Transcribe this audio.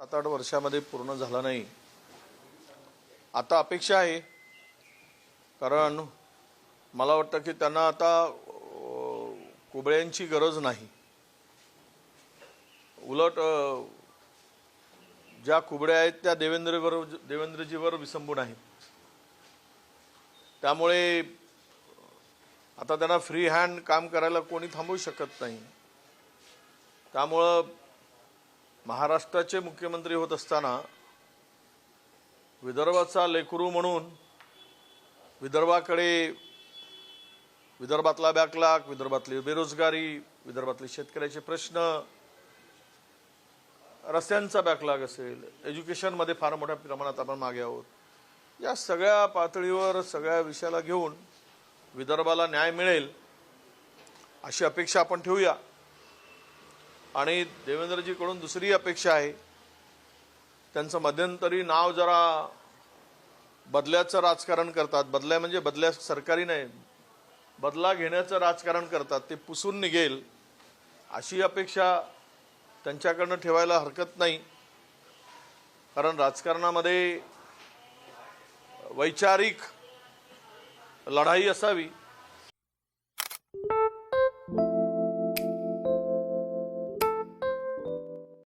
सात आठ वर्षामध्ये पूर्ण झाला नाही. आता अपेक्षा आहे. कारण मला वाटतं की त्यांना आता कुबळ्यांची गरज नाही. उलट ज्या कुबड्या आहेत त्या देवेंद्रवर देवेंद्रजीवर विसंबून आहेत. त्यामुळे आता त्यांना फ्री हँड काम करायला कोणी थांबवू शकत नाही. त्यामुळं महाराष्ट्राचे मुख्यमंत्री होत असताना विदर्भाचा लेकरू म्हणून विदर्भाकडे विदर्भातला बॅकलाग विदर्भातली बेरोजगारी विदर्भातले शेतकऱ्याचे प्रश्न रस्त्यांचा बॅकलाग असेल एज्युकेशनमध्ये फार मोठ्या प्रमाणात आपण मागे आहोत. या सगळ्या पातळीवर सगळ्या विषयाला घेऊन विदर्भाला न्याय मिळेल अशी अपेक्षा आपण ठेवूया. आणि देवेंद्रजीकडून दुसरी अपेक्षा आहे. त्यांचं मध्यंतरी नाव जरा बदल्याचं राजकारण करतात. बदल्या म्हणजे बदल्या सरकारी नाही. बदला घेण्याचं राजकारण करतात. ते पुसून निघेल अशी अपेक्षा त्यांच्याकडनं ठेवायला हरकत नाही. कारण राजकारणामध्ये वैचारिक लढाई असावी.